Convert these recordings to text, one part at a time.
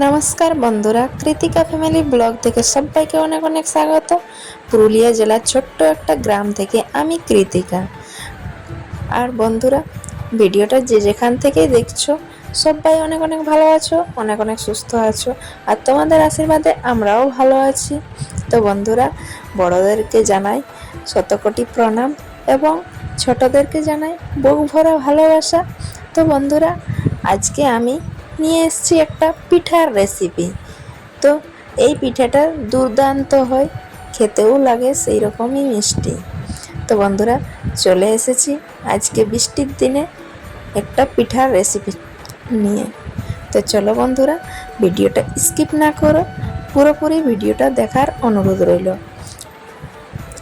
নমস্কার বন্ধুরা, Krittika family blog থেকে সবাইকে অনেক অনেক স্বাগত। পুরুলিয়া জেলার ছোট্ট একটা গ্রাম থেকে আমি কৃতিকা। আর বন্ধুরা, ভিডিওটা যে যেখান থেকেই দেখছ, সবাই অনেক অনেক ভালো আছো, অনেক অনেক সুস্থ আছো, আর তোমাদের আশীর্বাদে আমরাও ভালো আছি। তো বন্ধুরা, বড়দেরকে জানাই শতকোটি প্রণাম এবং ছোটদেরকে জানাই বুক ভরা ভালোবাসা। তো বন্ধুরা, আজকে আমি নিয়ে এসেছি একটা পিঠার রেসিপি তো এই পিঠাটা দুর্দান্ত হয়, খেতেও লাগে সেই রকমই মিষ্টি। তো বন্ধুরা, চলে এসেছি আজকে বৃষ্টির দিনে একটা পিঠার রেসিপি নিয়ে। তো চলো বন্ধুরা, ভিডিওটা স্কিপ না করো, পুরোপুরি ভিডিওটা দেখার অনুরোধ রইল।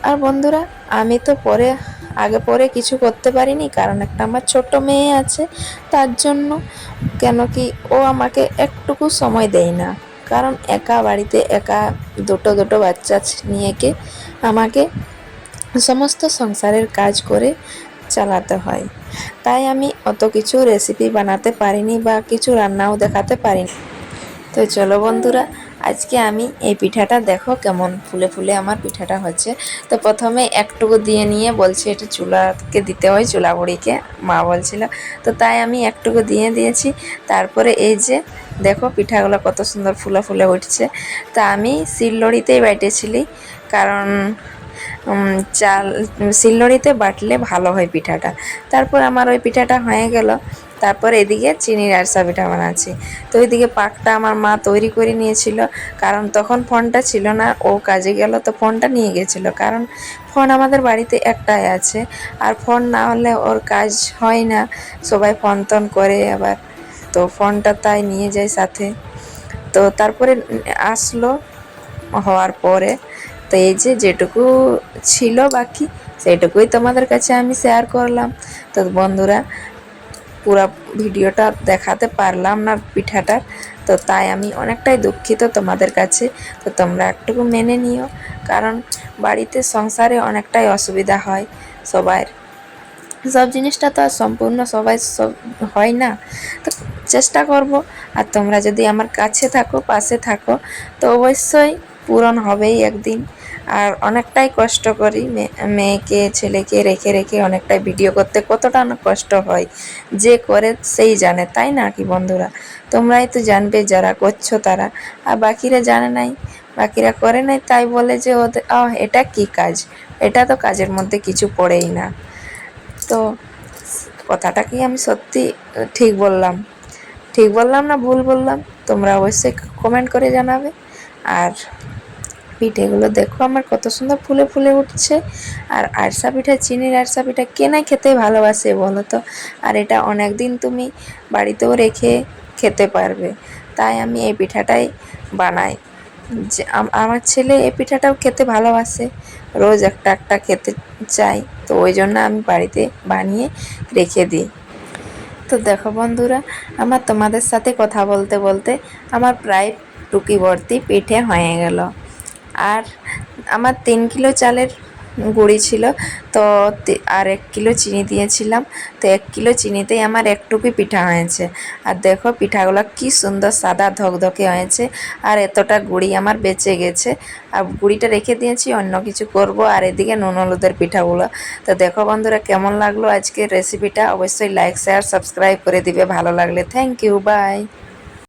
আর বন্ধুরা, আমি তো পরে, আগে পরে কিছু করতে পারিনি, কারণ একটা আমার ছোট মেয়ে আছে, তার জন্য কেন কি ও আমাকে একটুকু সময় দেয় না। কারণ একা বাড়িতে একা দুটো দুটো বাচ্চা নিয়েকে আমাকে সমস্ত সংসারের কাজ করে চালাতে হয়। তাই আমি অত কিছু রেসিপি বানাতে পারিনি বা কিছু রান্নাও দেখাতে পারিনি। তো চলো বন্ধুরা আজকে আমি এই পিঠাটা দেখো কেমন ফুলে ফুলে আমার পিঠাটা হচ্ছে তো প্রথমে একটুকু দিয়ে নিয়ে বলছে এটা চুলাকে দিতে হয় চুলা বুড়িকে মা বলছিল। তো তাই আমি একটুকু দিয়ে দিয়েছি। তারপরে এই যে দেখো পিঠাগুলো কত সুন্দর ফুলে ফুলে উঠছে। তা আমি শিল লড়িতেই বাইটেছিলি কারণ চাল শিলনোড়িতে বাটলে ভালো হয় পিঠাটা। তারপর আমার ওই পিঠাটা হয়ে গেল। তারপর এদিকে চিনির আরসা পিঠা বানাচ্ছি। তো ওইদিকে পাকটা আমার মা তৈরি করে নিয়েছিল। কারণ তখন ফোনটা ছিল না, ও কাজে গেল, তো ফোনটা নিয়ে গেছিল। কারণ ফোন আমাদের বাড়িতে একটাই আছে। আর ফোন না হলে ওর কাজ হয় না। সবাই ফোন টন করে আবার। তো ফোনটা তাই নিয়ে যায় সাথে। তো তারপরে আসলো, হওয়ার পরে তো এই যে যেটুকু ছিল বাকি, সেইটুকুই তোমাদের কাছে আমি শেয়ার করলাম। তো বন্ধুরা, পুরো ভিডিওটা দেখাতে পারলাম না পিঠাটার তো তাই আমি অনেকটাই দুঃখিত তোমাদের কাছে। তো তোমরা একটুকু মেনে নিও, কারণ বাড়িতে সংসারে অনেকটাই অসুবিধা হয় সবার সব জিনিসটা তো আর সম্পূর্ণ সবাই সব হয় না। তো চেষ্টা করব, আর তোমরা যদি আমার কাছে থাকো, পাশে থাকো, তো অবশ্যই পূরণ হবেই একদিন। আর অনেকটাই কষ্ট করি মেয়েকে, ছেলেকে রেখে রেখে অনেকটাই ভিডিও করতে। কতটা না কষ্ট হয়, যে করে সেই জানে, তাই না কি বন্ধুরা? তোমরাই তো জানবে যারা করছ তারা। আর বাকিরা জানে নাই, বাকিরা করে নাই, তাই বলে যে ওদের এটা কি কাজ? এটা তো কাজের মধ্যে কিছু পড়েই না। তো কথাটা কি আমি সত্যি ঠিক বললাম? ঠিক বললাম না ভুল বললাম? তোমরা অবশ্যই কমেন্ট করে জানাবে। আর পিঠেগুলো দেখো আমার কত সুন্দর ফুলে ফুলে উঠছে। আর আরসা পিঠা, চিনির আরসা পিঠা কে না খেতে ভালোবাসে বলো তো? আর এটা অনেক দিন তুমি বাড়িতেও রেখে খেতে পারবে। তাই আমি এই পিঠাটাই বানাই। যে আমার ছেলে এই পিঠাটাও খেতে ভালোবাসে। রোজ একটা একটা খেতে চাই। তো ওই জন্য আমি বাড়িতে বানিয়ে রেখে দিই। তো দেখো বন্ধুরা, আমার তোমাদের সাথে কথা বলতে বলতে আমার প্রায় টুকি ভর্তি পিঠে হয়ে গেল। আর আমার তিন কিলো চালের গুঁড়ি ছিল, তো আর এক কিলো চিনি দিয়েছিলাম, তো এক কিলো চিনিতেই আমার একটুকুই পিঠা হয়েছে। আর দেখো পিঠাগুলো কি সুন্দর সাদা ধকধকে হয়েছে, আর এতটা গুঁড়ি আমার বেঁচে গেছে। আর গুঁড়িটা রেখে দিয়েছি, অন্য কিছু করব, আর এদিকে নুন হলুদের পিঠাগুলো। তো দেখো বন্ধুরা কেমন লাগল আজকের রেসিপিটা অবশ্যই লাইক শেয়ার সাবস্ক্রাইব করে দিবে, ভালো লাগলে। Thank you by